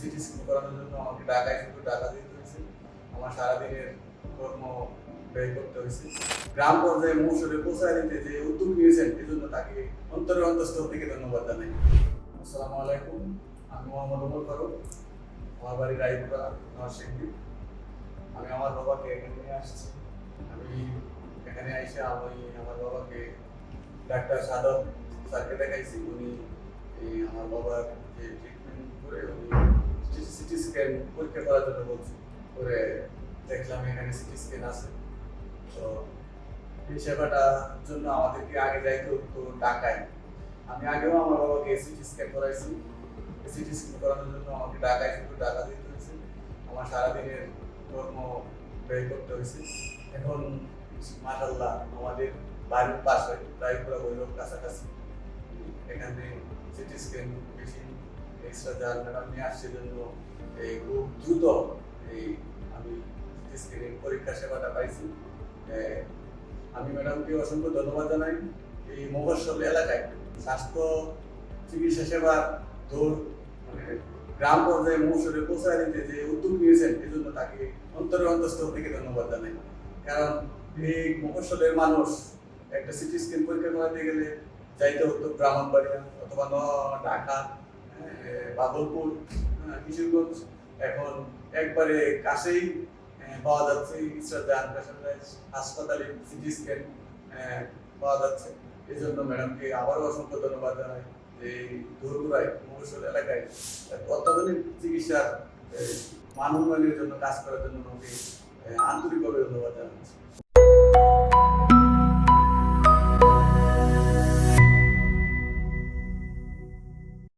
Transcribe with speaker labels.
Speaker 1: City scan করানোর জন্য আমাকে ঢাকায় টাকা দিতে হয়েছে আমার সারাদিনের কর্ম ব্যয় করতে হয়েছে। গ্রাম পর্যায়ে মৌসুমে পৌঁছায় দিতে যে উদ্যোগ নিয়েছেন এই জন্য তাকে অন্তঃস্থল থেকে ধন্যবাদ জানাই। আসসালামু আলাইকুম, আমি মোহাম্মদ ওমর ফারুক, আমার বাড়ি রায়পুরা, নরসিংদী। আমি আমার বাবাকে এখানে নিয়ে আসছি। আমি এখানে এসে আমি আমার বাবাকে ডাক্তার সাধক স্যারকে দেখাইছি। উনি আমার বাবার যে ট্রিটমেন্ট করে স্ক্যান পরীক্ষা করার জন্য বলছি। করে দেখলাম এখানে সিটি স্ক্যান আছে। তো এই সেবাটার জন্য আমাদেরকে আগে যাইতে হতো ঢাকায়। আমি আগেও আমার বাবাকে সিটি স্ক্যান করাইছি। সিটি স্ক্যান করানোর জন্য আমাকে ঢাকায় শুধু টাকা দিতে হয়েছে। আমার সারাদিনের কর্ম ব্যয় করতে হয়েছে। এখন মাশাল্লাহ আমাদের বাড়ির পাশে প্রায় পুরো বৈরব কাছাকাছি। এখানে সিটি স্ক্যান মেশিন যার ম্যাডাম নিয়ে আসছে জন্য এই খুব দ্রুত এই আমি স্ক্যানের পরীক্ষা সেবাটা পাইছি। আমি ম্যাডামকে অসংখ্য ধন্যবাদ জানাই। এই মফস্বল এলাকায় স্বাস্থ্য চিকিৎসা সেবার দৌড় মানে গ্রাম পর্যায়ে মৌসুমে পৌঁছায় দিতে যে উদ্যোগ নিয়েছেন এই জন্য তাকে অন্তরের অন্তঃস্থল থেকে ধন্যবাদ জানাই। কারণ এই মফস্বলের মানুষ একটা সিটি স্ক্যান পরীক্ষা করাতে গেলে যাইতে হতো ব্রাহ্মণবাড়িয়া অথবা ঢাকা। বাদলপুর কিশোরগঞ্জ। এখন একবারে কাছেই পাওয়া যাচ্ছে ইসরা জাহান হাসপাতালে সিটি স্ক্যান পাওয়া যাচ্ছে। এই জন্য ম্যাডামকে আবারও অসংখ্য ধন্যবাদ জানাই যে এই দূরদূরায়, মফস্বল এলাকায় অত্যাধুনিক চিকিৎসার মান উন্নয়নের জন্য কাজ করার জন্য ওনাকে আন্তরিকভাবে ধন্যবাদ জানাচ্ছি।